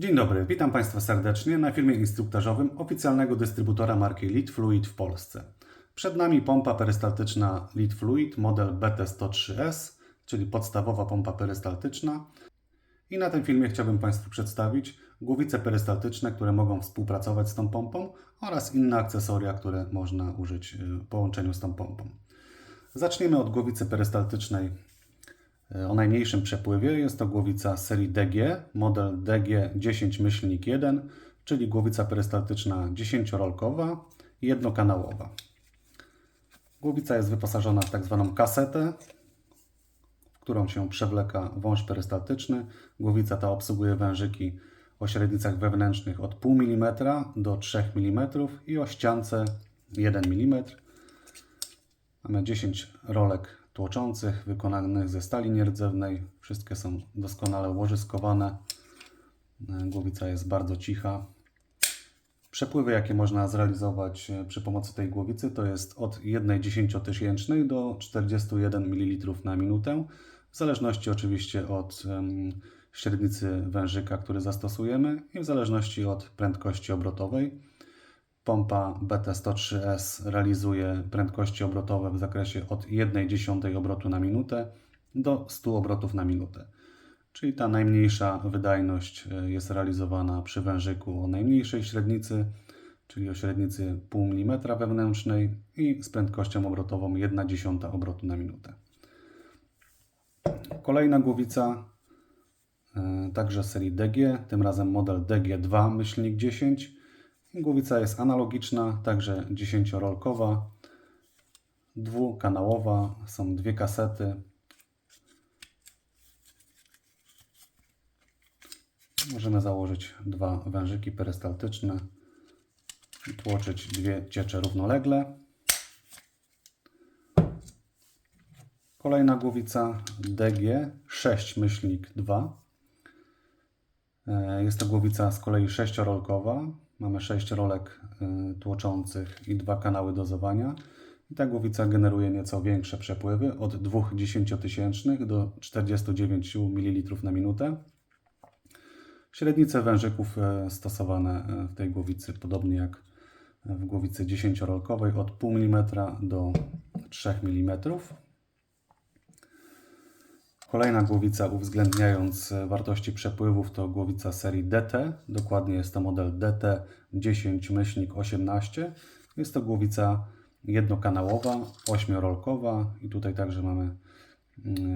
Dzień dobry, witam Państwa serdecznie na filmie instruktażowym oficjalnego dystrybutora marki Lead Fluid w Polsce. Przed nami pompa perystaltyczna Lead Fluid model BT103S, czyli podstawowa pompa perystaltyczna. I na tym filmie chciałbym Państwu przedstawić głowice perystaltyczne, które mogą współpracować z tą pompą oraz inne akcesoria, które można użyć w połączeniu z tą pompą. Zaczniemy od głowicy perystaltycznej o najmniejszym przepływie. Jest to głowica serii DG, model DG10-1, czyli głowica perystaltyczna 10-rolkowa i jednokanałowa. Głowica jest wyposażona w tak zwaną kasetę, w którą się przewleka wąż perystaltyczny. Głowica ta obsługuje wężyki o średnicach wewnętrznych od 0,5 mm do 3 mm i o ściance 1 mm. Mamy 10 rolek tłoczących wykonanych ze stali nierdzewnej. Wszystkie są doskonale łożyskowane. Głowica jest bardzo cicha. Przepływy, jakie można zrealizować przy pomocy tej głowicy, to jest od 1 dziesięciotysięcznej do 41 ml na minutę, w zależności oczywiście od średnicy wężyka, który zastosujemy i w zależności od prędkości obrotowej. Pompa BT103S realizuje prędkości obrotowe w zakresie od 1,1 obrotu na minutę do 100 obrotów na minutę. Czyli ta najmniejsza wydajność jest realizowana przy wężyku o najmniejszej średnicy, czyli o średnicy 0,5 mm wewnętrznej i z prędkością obrotową 1,1 obrotu na minutę. Kolejna głowica, także serii DG, tym razem model DG2-10 Głowica jest analogiczna, także 10-rolkowa, dwukanałowa, są dwie kasety. Możemy założyć dwa wężyki perystaltyczne tłoczyć dwie ciecze równolegle. Kolejna głowica DG 6-2. Jest to głowica z kolei sześciorolkowa. Mamy 6 rolek y, tłoczących i dwa kanały dozowania. I ta głowica generuje nieco większe przepływy od 2 dziesięciotysięcznych do 49 ml na minutę. Średnice wężyków y, stosowane y, w tej głowicy, podobnie jak w głowicy 10-rolkowej, od 0,5 mm do 3 mm. Kolejna głowica uwzględniając wartości przepływów to głowica serii DT, dokładnie jest to model DT 10-18. Jest to głowica jednokanałowa, ośmiorolkowa i tutaj także mamy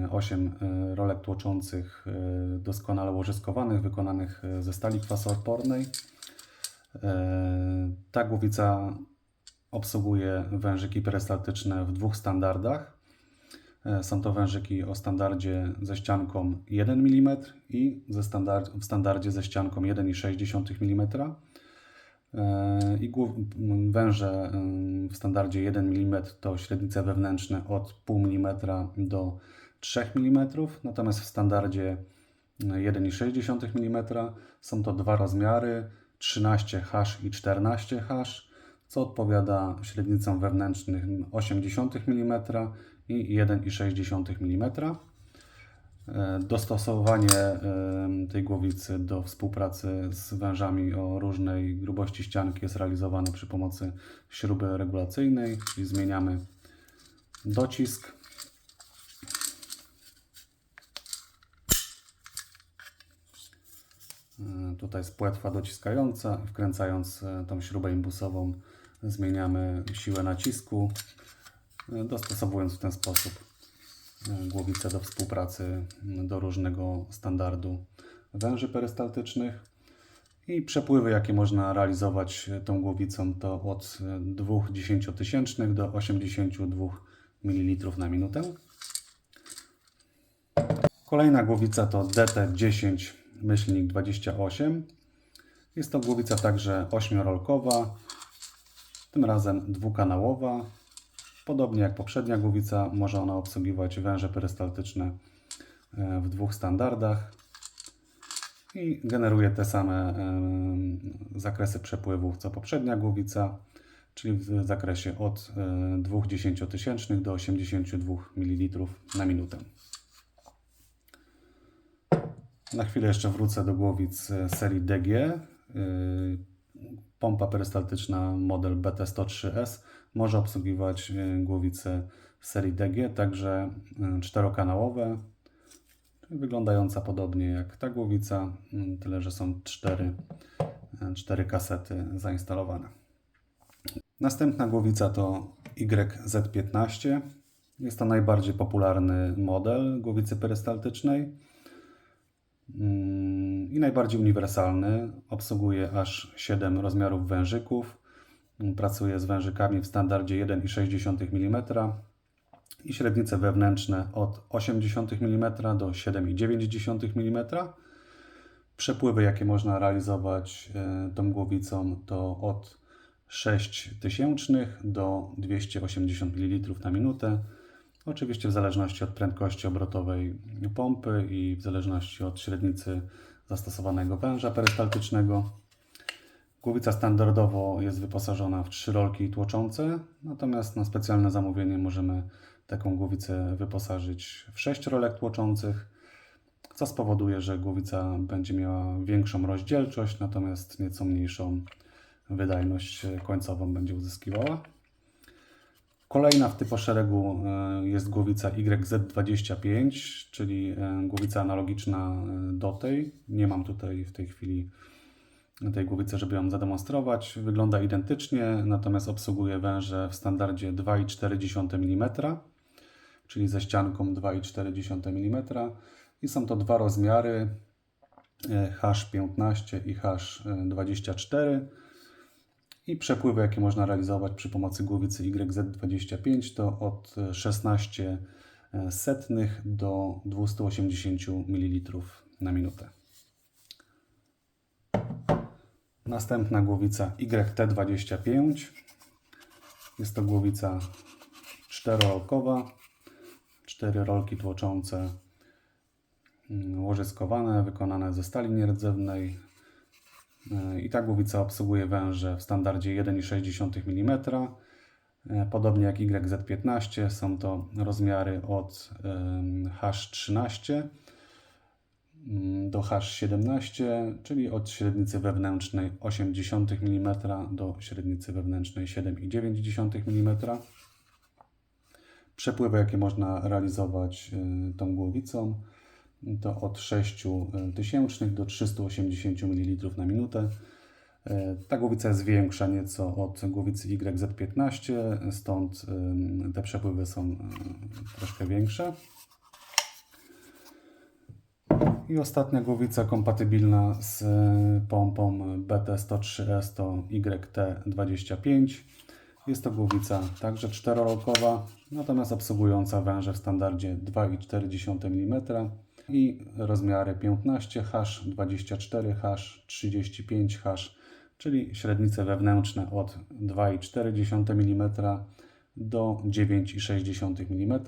8 mm, rolek tłoczących doskonale łożyskowanych, wykonanych ze stali kwasoodpornej. Ta głowica obsługuje wężyki perystaltyczne w dwóch standardach. E, są to wężyki o standardzie ze ścianką 1 mm i ze standard, w standardzie ze ścianką 1,6 mm. E, I węże w standardzie 1 mm to średnice wewnętrzne od 0,5 mm do 3 mm, natomiast w standardzie 1,6 mm są to dwa rozmiary 13H i 14H, co odpowiada średnicom wewnętrznym 0,8 mm i 1,6 mm. E, dostosowanie e, tej głowicy do współpracy z wężami o różnej grubości ścianki jest realizowane przy pomocy śruby regulacyjnej, czyli zmieniamy docisk. E, tutaj jest płetwa dociskająca. Wkręcając tą śrubę imbusową zmieniamy siłę nacisku dostosowując w ten sposób e, głowicę do współpracy do różnego standardu węży perystaltycznych. I przepływy, jakie można realizować tą głowicą, to od 2 dziesięciotysięcznych do 82 ml na minutę. Kolejna głowica to DT10-28. Jest to głowica także ośmiorolkowa, tym razem dwukanałowa, Podobnie jak poprzednia głowica, może ona obsługiwać węże perystaltyczne e, w dwóch standardach i generuje te same e, zakresy przepływów co poprzednia głowica, czyli w zakresie od 0,2 do 82 ml na minutę. Na chwilę jeszcze wrócę do głowic e, serii DG. E, Pompa perystaltyczna model BT103S może obsługiwać e, głowice serii DG, także e, czterokanałowe, wyglądająca podobnie jak ta głowica, tyle że są cztery, e, cztery kasety zainstalowane. Następna głowica to YZ15. Jest to najbardziej popularny model głowicy perystaltycznej mm, i najbardziej uniwersalny. Obsługuje aż 7 rozmiarów wężyków. Pracuje z wężykami w standardzie 1,6 mm i średnice wewnętrzne od 0,8 mm do 7,9 mm. Przepływy, jakie można realizować e, tą głowicą, to od 6 tysięcznych do 280 ml na minutę. Oczywiście w zależności od prędkości obrotowej pompy i w zależności od średnicy zastosowanego węża perystaltycznego. Głowica standardowo jest wyposażona w trzy rolki tłoczące, natomiast na specjalne zamówienie możemy taką głowicę wyposażyć w sześć rolek tłoczących, co spowoduje, że głowica będzie miała większą rozdzielczość, natomiast nieco mniejszą wydajność końcową będzie uzyskiwała. Kolejna w typoszeregu e, jest głowica YZ25, czyli e, głowica analogiczna e, do tej. Nie mam tutaj w tej chwili tej głowicy, żeby ją zademonstrować. Wygląda identycznie, natomiast obsługuje węże w standardzie 2,4 mm, czyli ze ścianką 2,4 mm. I są to dwa rozmiary H15 i H24 i przepływy, jakie można realizować przy pomocy głowicy YZ25 to od 16 setnych do 280 ml na minutę. Następna głowica YT25. Jest to głowica czterorolkowa. Cztery rolki tłoczące mm, łożyskowane, wykonane ze stali nierdzewnej, i ta głowica obsługuje węże w standardzie 1,6 mm. Podobnie jak YZ15 są to rozmiary od H13 mm, do H17, czyli od średnicy wewnętrznej 0,8 mm do średnicy wewnętrznej 7,9 mm. Przepływy, jakie można realizować y, tą głowicą, to od 6 tysięcznych do 380 ml na minutę. E, ta głowica jest większa nieco od głowicy YZ15, stąd te przepływy są troszkę większe. I ostatnia głowica kompatybilna z pompą BT103S to YT25. Jest to głowica także czterorokowa, natomiast obsługująca węże w standardzie 2,4 mm i rozmiary 15H, 24H, 35H, czyli średnice wewnętrzne od 2,4 mm do 9,6 mm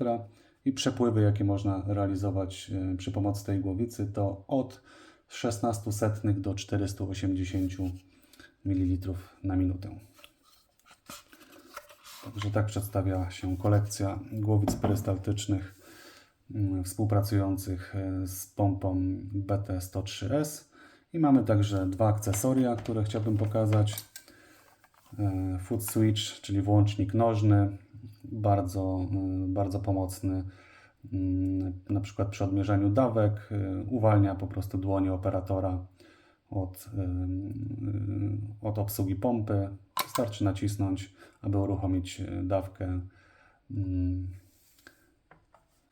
i przepływy, jakie można realizować e, przy pomocy tej głowicy, to od 16 setnych do 480 ml na minutę. Także tak przedstawia się kolekcja głowic perystaltycznych Mm, współpracujących e, z pompą BT103S. I mamy także dwa akcesoria, które chciałbym pokazać. E, foot switch, czyli włącznik nożny, bardzo, e, bardzo pomocny mm, na przykład przy odmierzaniu dawek. Uwalnia po prostu dłonie operatora od, od obsługi pompy. Wystarczy nacisnąć, aby uruchomić dawkę mm,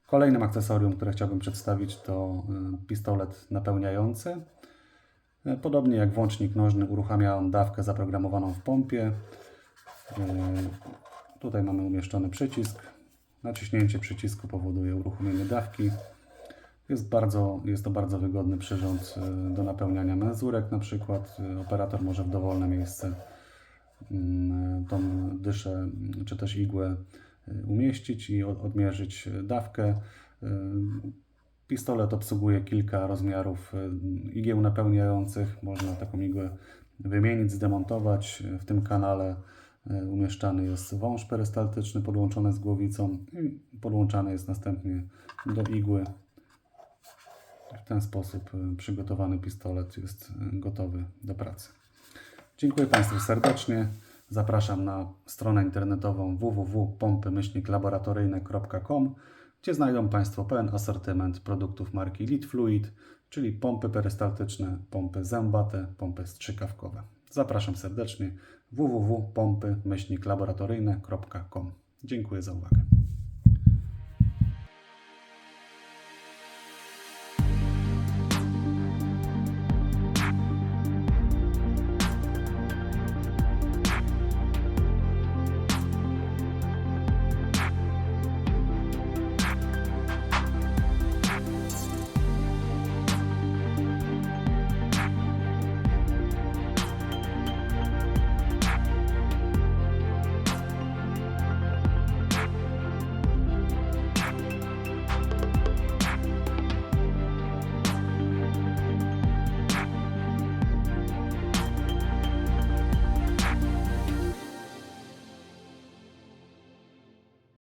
Kolejnym akcesorium, które chciałbym przedstawić, to y, pistolet napełniający. Y, podobnie jak włącznik nożny, uruchamia on dawkę zaprogramowaną w pompie. Y, tutaj mamy umieszczony przycisk. Naciśnięcie przycisku powoduje uruchomienie dawki. Jest, bardzo, jest to bardzo wygodny przyrząd do napełniania menzurek. Na przykład operator może w dowolne miejsce mm, tą dyszę czy też igłę umieścić i odmierzyć dawkę. Pistolet obsługuje kilka rozmiarów igieł napełniających. Można taką igłę wymienić, zdemontować. W tym kanale umieszczany jest wąż perystaltyczny podłączony z głowicą i podłączany jest następnie do igły W ten sposób y, przygotowany pistolet jest y, gotowy do pracy. Dziękuję Państwu serdecznie. Zapraszam na stronę internetową www.pompy-laboratoryjne.com, gdzie znajdą Państwo pełen asortyment produktów marki Lead Fluid, czyli pompy perystaltyczne, pompy zębate, pompy strzykawkowe. Zapraszam serdecznie www.pompy-laboratoryjne.com. Dziękuję za uwagę.